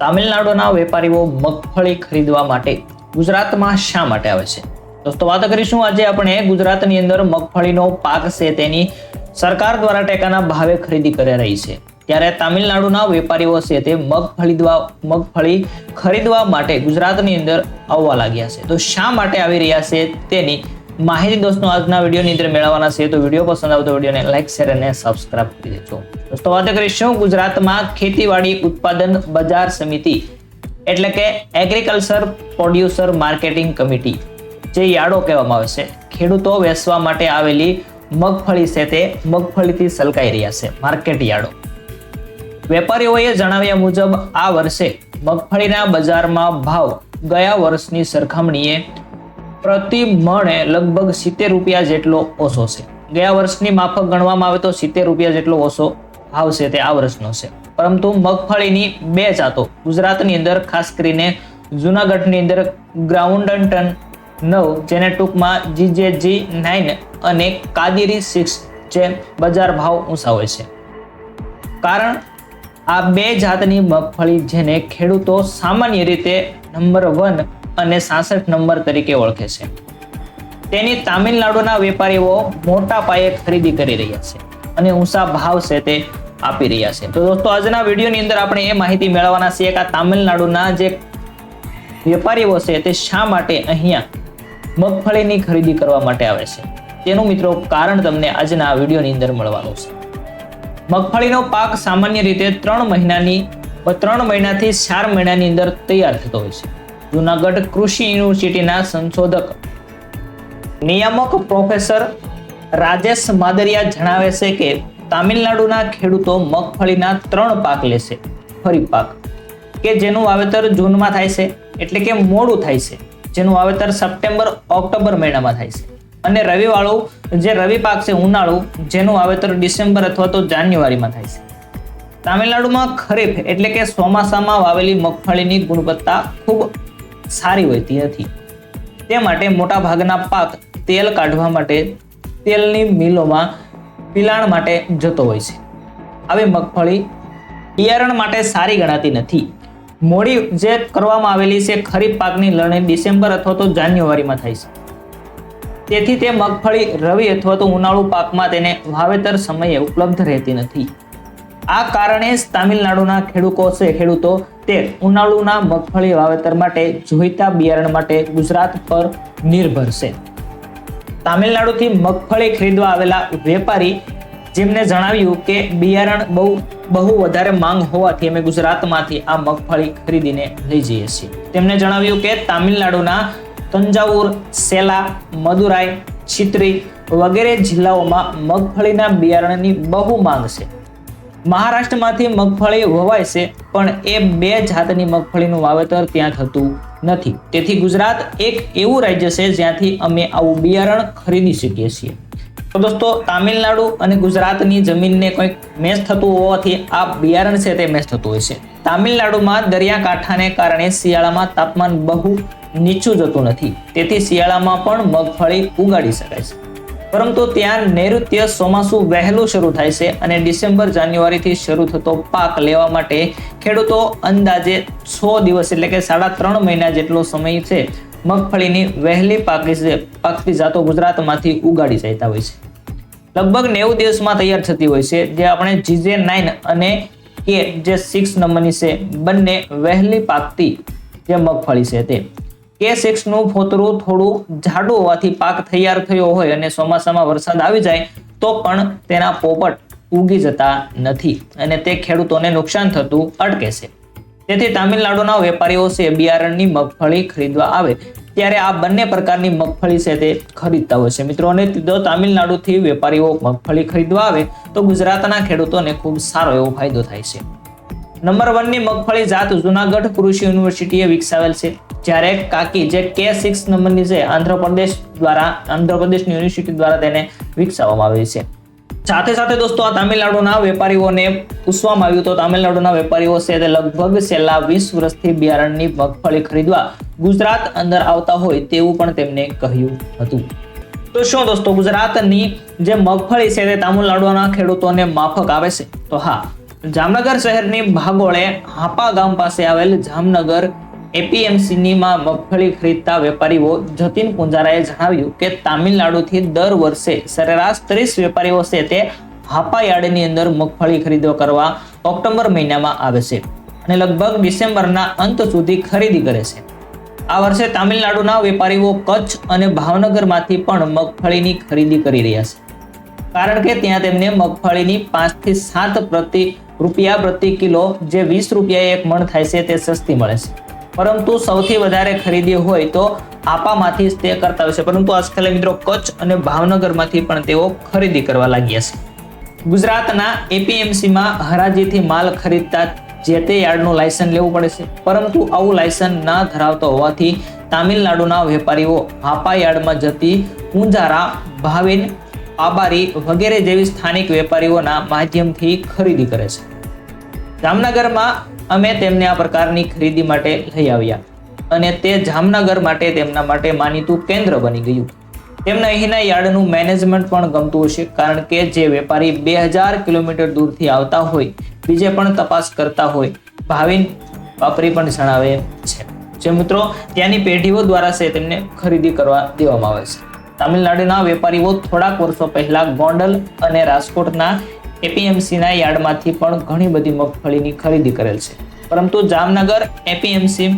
તામિલનાડુના વેપારીઓ મગફળી ખરીદવા માટે ગુજરાતમાં શા માટે આવે છે? દોસ્તો, વાત કરીશું આજે આપણે ગુજરાતની અંદર મગફળીનો પાક છે તેની. સરકાર દ્વારા ટેકાના ભાવે ખરીદી કરી રહી છે. ત્યારે તામિલનાડુના વેપારીઓ છે તે મગફળી મગફળી ખરીદવા માટે ગુજરાતની અંદર આવવા લાગ્યા છે. તો શા માટે આવી રહ્યા છે તેની માહિતી દોસ્તો, આજના વિડીયોની અંદર મેળવવાના છે. તો વીડિયો પસંદ આવતો વિડીયોને લાઈક, શેર અને સબસ્ક્રાઇબ કરી દેજો. દોસ્તો, વાત કરીશું ગુજરાતમાં ખેતીવાડી ઉત્પાદન બજાર સમિતિ, એટલે કે એગ્રીકલ્ચર પ્રોડ્યુસર માર્કેટિંગ કમિટી જે યાડો કહેવામાં આવે છે. ખેડૂતો વેચવા માટે આવેલી મગફળી છે તે મગફળીથી સલકાઈ રહ્યા છે માર્કેટ યાર્ડો. વેપારીઓએ જણાવ્યા મુજબ, આ વર્ષે મગફળીના બજારમાં ભાવ ગયા વર્ષની સરખામણીએ પ્રતિ મણે લગભગ સિત્તેર રૂપિયા જેટલો ઓછો છે. ગયા વર્ષની માફક ગણવામાં આવે તો સિત્તેર રૂપિયા જેટલો ઓછો ભાવ તે આ વર્ષનો છે. પરંતુ મગફળીની બે જાતો, ગુજરાતની અંદર ખાસ કરીને જૂનાગઢની અંદર ગ્રાઉન્ડન્ટન નવ, જેને ટૂંકમાં જીજેજી નાઇન અને કાદીરી સિક્સ જે બજાર ભાવ ઊંચા હોય છે. કારણ આ બે જાતની મગફળી જેને ખેડૂતો સામાન્ય રીતે નંબર વન અને સાસઠ નંબર તરીકે ઓળખે છે. તેની તામિલનાડુના વેપારીઓ મોટા પાયે ખરીદી કરી રહ્યા છે અને ઊંચા ભાવ છે તે આપી રહ્યા છે. તો દોસ્તો, આજના વિડીયોની અંદર આપણે એ માહિતી મેળવવાના છીએ કે તામિલનાડુના જે વેપારીઓ છે તે શા માટે અહીંયા મગફળીની ખરીદી કરવા માટે આવે છે. તેનું મિત્રો કારણ તમને આજના વિડીયોની અંદર મળવાનું છે. મગફળીનો પાક સામાન્ય રીતે ત્રણ મહિનાની, ત્રણ મહિનાથી ચાર મહિનાની અંદર તૈયાર થતો હોય છે. જુનાગઢ કૃષિ યુનિવર્સિટીના સંશોધક નિયામક પ્રોફેસર રાજેશ માદરિયા જણાવે છે કે તામિલનાડુના ખેડૂતો મગફળીના ત્રણ પાક લેશે ખરીફ પાક. કે જેનું વાવેતર જૂનમાં થાય છે, એટલે કે મોડું થાય છે, જેનું વાવેતર સપ્ટેમ્બર, ઓક્ટોબર મહિનામાં થાય છે. અને રવિવાળું, જે રવિ પાક છે, ઉનાળુ, જેનું વાવેતર ડિસેમ્બર અથવા તો જાન્યુઆરીમાં થાય છે. તામિલનાડુમાં ખરીફ એટલે કે ચોમાસામાં વાવેલી મગફળીની ગુણવત્તા ખૂબ સારી હોતી નથી. તે માટે મોટા ભાગના પાક તેલ કાઢવા માટે તેલની મિલોમાં પિલાણ માટે જતો હોય છે. આવી મગફળી બિયારણ માટે સારી ગણાતી નથી. મોડી જે કરવામાં આવેલી છે ખરીફ પાકની લણણી ડિસેમ્બર અથવા તો જાન્યુઆરીમાં થાય છે. તેથી તે મગફળી રવિ અથવા તો ઉનાળુ પાકમાં તેને વાવેતર સમયે ઉપલબ્ધ રહેતી નથી. આ કારણે જ તામિલનાડુના ખેડૂતો છે, ખેડૂતો તે ઉનાળુના મગફળી વાવેતર માટે જોઈતા બિયારણ માટે ગુજરાત પર નિર્ભર છે. તામિલનાડુથી મગફળી ખરીદવા આવેલા વેપારી જેમને જણાવ્યું કે બિયારણ બહુ બહુ વધારે માંગ હોવાથી અમે ગુજરાતમાંથી આ મગફળી ખરીદીને લઈ જઈએ છીએ. તેમણે જણાવ્યું કે તામિલનાડુના તંજાવુર, સેલા, મદુરાઈ, છિત્રી વગેરે જિલ્લાઓમાં મગફળીના બિયારણની બહુ માંગ છે. મહારાષ્ટ્રમાંથી મગફળી વવાય છે, પણ એ બે જાતની મગફળીનું વાવેતર ત્યાં થતું નથી. તેથી ગુજરાત એક એવું રાજ્ય છે જ્યાંથી અમે આવું બિયારણ ખરીદી શકીએ છીએ. તો દોસ્તો, તામિલનાડુ અને ગુજરાતની જમીનને કંઈક મેચ થતું હોવાથી આ બિયારણ છે તે મેચ થતું હોય છે. તામિલનાડુમાં દરિયાકાંઠાને કારણે શિયાળામાં તાપમાન બહુ નીચું જતું નથી. તેથી શિયાળામાં પણ મગફળી ઉગાડી શકાય છે. પરંતુ ત્યાં નૈઋત્ય ચોમાસું વહેલું શરૂ થાય છે અને ડિસેમ્બર, જાન્યુઆરીથી શરૂ થતો પાક લેવા માટે ખેડૂતો અંદાજે છ દિવસ એટલે કે સાડા ત્રણ મહિના જેટલો સમય છે મગફળીની વહેલી પાકી પાકતી જાતો ગુજરાતમાંથી ઉગાડી જતા હોય છે. લગભગ નેવું દિવસમાં તૈયાર થતી હોય છે, જે આપણે જીજે નાઇન અને કે જે સિક્સ નંબરની છે, બંને વહેલી પાકતી જે મગફળી છે તે. કે સિક્સનું ફોતરું થોડું જાડું હોવાથી પાક તૈયાર થયો હોય અને ચોમાસામાં વરસાદ આવી જાય, તો પણ તેના પોપટ ઉગી જતા નથી અને તે ખેડૂતોને નુકસાન થતું અટકે છે. તેથી તામિલનાડુના વેપારીઓ છે, બિયારણની મગફળી ખરીદવા આવે, ત્યારે આ બંને પ્રકારની મગફળી છે તે ખરીદતા હોય છે. મિત્રો, અને જો તામિલનાડુથી વેપારીઓ મગફળી ખરીદવા આવે, તો ગુજરાતના ખેડૂતોને ખૂબ સારો એવો ફાયદો થાય છે. નંબર વનની મગફળી જાત જુનાગઢ કૃષિ યુનિવર્સિટીએ વિકસાવેલ છે. જ્યારે કાકી જે કે સિક્સ નંબરની છે, આંધ્રપ્રદેશ દ્વારા, આંધ્રપ્રદેશની યુનિવર્સિટી દ્વારા તેને વિકસાવવામાં આવી છે. સાથે સાથે દોસ્તો, આ તામિલનાડુના વેપારીઓને પૂછવામાં આવ્યું તો તામિલનાડુના વેપારીઓ છે તે લગભગ છેલ્લા વીસ વર્ષથી બિયારણની મગફળી ખરીદવા ગુજરાત અંદર આવતા હોય તેવું પણ તેમને કહ્યું હતું. તો શું દોસ્તો, ગુજરાતની જે મગફળી છે તે તામિલનાડુના ખેડૂતોને માફક આવે છે? તો હા જામનગર શહેરની ભાગોળે હાપા ગામ પાસે આવેલ જામનગર એપીએમસીનીમાં મગફળી ખરીદતા વેપારીઓ જતીન પુંજારાએ જણાવ્યું કે તામિલનાડુથી દર વર્ષે સરેરાશ ત્રીસ વેપારીઓ છે તે હાપા યાર્ડની અંદર મગફળી ખરીદો કરવા ઓક્ટોબર મહિનામાં આવે છે અને લગભગ ડિસેમ્બરના અંત સુધી ખરીદી કરે છે. આ વર્ષે તામિલનાડુના વેપારીઓ કચ્છ અને ભાવનગરમાંથી પણ મગફળીની ખરીદી કરી રહ્યા છે. કારણ કે ત્યાં તેમને મગફળીની પાંચથી સાત પ્રતિ રૂપિયા પ્રતિ કિલો જે વીસ રૂપિયા એક મણ થાય છે તે સસ્તી મળે છે. પરંતુ સૌથી વધારે ખરીદી હોય તો આપામાંથી તે કરતા હોય છે. પરંતુ આજકાલ મિત્રો કચ્છ અને ભાવનગરમાંથી પણ તેઓ ખરીદી કરવા લાગ્યા છે. ગુજરાતના એપીએમસીમાં હરાજીથી માલ ખરીદતા જે તે યાર્ડનું લાયસન્સ લેવું પડે છે. પરંતુ આવું લાયસન્સ ના ધરાવતો હોવાથી તામિલનાડુના વેપારીઓ હાપા યાર્ડમાં જતી પૂંજારા ભાવિન આબારી વગેરે જેવી સ્થાનિક વેપારીઓના માધ્યમથી ખરીદી કરે છે. જામનગરમાં અમે તેમને આ પ્રકારની ખરીદી માટે લઈ આવ્યા અને તે જામનગર માટે તેમના માટે માનીતું કેન્દ્ર બની ગયું. તેમને અહીંના યાર્ડનું મેનેજમેન્ટ પણ ગમતું હશે કારણ કે જે વેપારી બે હજાર કિલોમીટર દૂરથી આવતા હોય, બીજે પણ તપાસ કરતા હોય, ભાવિન વાપરી પણ જણાવે છે. જે મિત્રો ત્યાંની પેઢીઓ દ્વારા છે તેમને ખરીદી કરવા દેવામાં આવે છે. તામિલનાડુના વેપારીઓ થોડાક વર્ષો પહેલા ગોંડલ અને રાજકોટના એપીએમસીના યાર્ડમાંથી પણ ઘણી બધી મગફળીની ખરીદી કરેલ છે. પરંતુ જામનગર એપીએમસી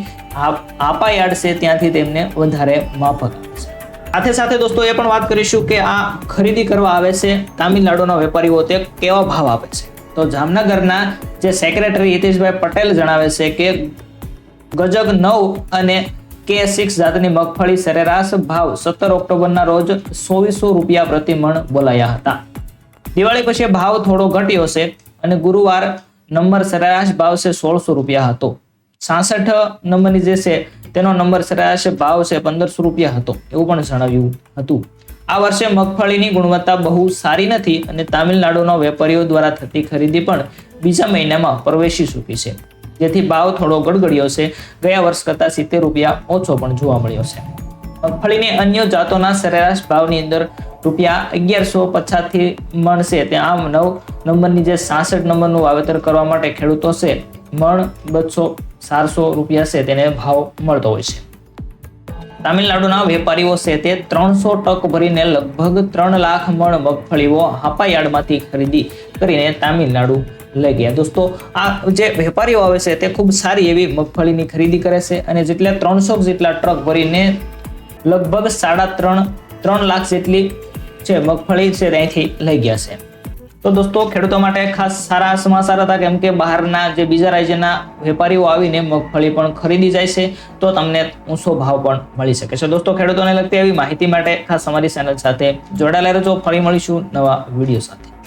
હાપા યાર્ડ છે ત્યાંથી તેમને વધારે માફક છે. સાથે સાથે દોસ્તો એ પણ વાત કરીશું કે આ ખરીદી કરવા આવે છે તામિલનાડુના વેપારીઓ તે કેવા ભાવ આપે છે? તો જામનગરના જે સેક્રેટરી હિતેશભાઈ પટેલ જણાવે છે કે ગજગ નવ અને કે સિક્સ જાતની મગફળી સરેરાશ ભાવ સત્તર ઓક્ટોબરના રોજ સોવીસો રૂપિયા પ્રતિ મણ બોલાયા હતા. દિવાળી પછી ભાવ થોડો ઘટ્યો છે અને ગુરુવાર નંબર સરેરાશ ભાવ છે સોળસો રૂપિયા હતો. સાસઠ નંબરની જે છે તેનો નંબર સરેરાશ ભાવ છે પંદરસો રૂપિયા હતો એવું પણ જણાવ્યું હતું. આ વર્ષે મગફળીની ગુણવત્તા બહુ સારી નથી અને તામિલનાડુના વેપારીઓ દ્વારા થતી ખરીદી પણ બીજા મહિનામાં પ્રવેશી ચૂકી છે. જેથી ભાવ થોડો ગડગડ્યો છે. ગયા વર્ષ કરતાં સિત્તેર રૂપિયા ઓછો પણ જોવા મળ્યો છે. મગફળીની અન્ય જાતોના સરેરાશ ભાવની અંદર રૂપિયા અગિયારસો પચાસથી મળશે. ત્યાં આમ નવ નંબરની જે સાસઠ નંબરનું વાવેતર કરવા માટે ખેડૂતો છે, મણ બસો ચારસો રૂપિયા છે તેને ભાવ મળતો હોય છે. તામિલનાડુના વેપારીઓ છે તે ત્રણસો ટક ભરીને લગભગ ત્રણ લાખ મણ મગફળીઓ હાપા યાર્ડમાંથી ખરીદી કરીને તામિલનાડુ લઈ ગયા. દોસ્તો, આ જે વેપારીઓ આવે છે, તે ખૂબ સારી એવી મગફળીની ખરીદી કરે છે અને જેટલા ત્રણસો જેટલા ટ્રક ભરીને લગભગ સાડા ત્રણ ત્રણ લાખ જેટલી છે મગફળી છે ત્યાંથી લઈ ગયા છે. તો દોસ્તો, ખેડૂતો માટે ખાસ સારા સમાચાર હતા કેમ કે બહારના જે બીજા રાજ્યના વેપારીઓ આવીને મગફળી પણ ખરીદી જાય છે, તો તમને ઊંચો ભાવ પણ મળી શકે છે. દોસ્તો, ખેડૂતોને લગતી એવી માહિતી માટે ખાસ અમારી ચેનલ સાથે જોડાયેલા રહેજો. ફરી મળીશું નવા વીડિયો સાથે.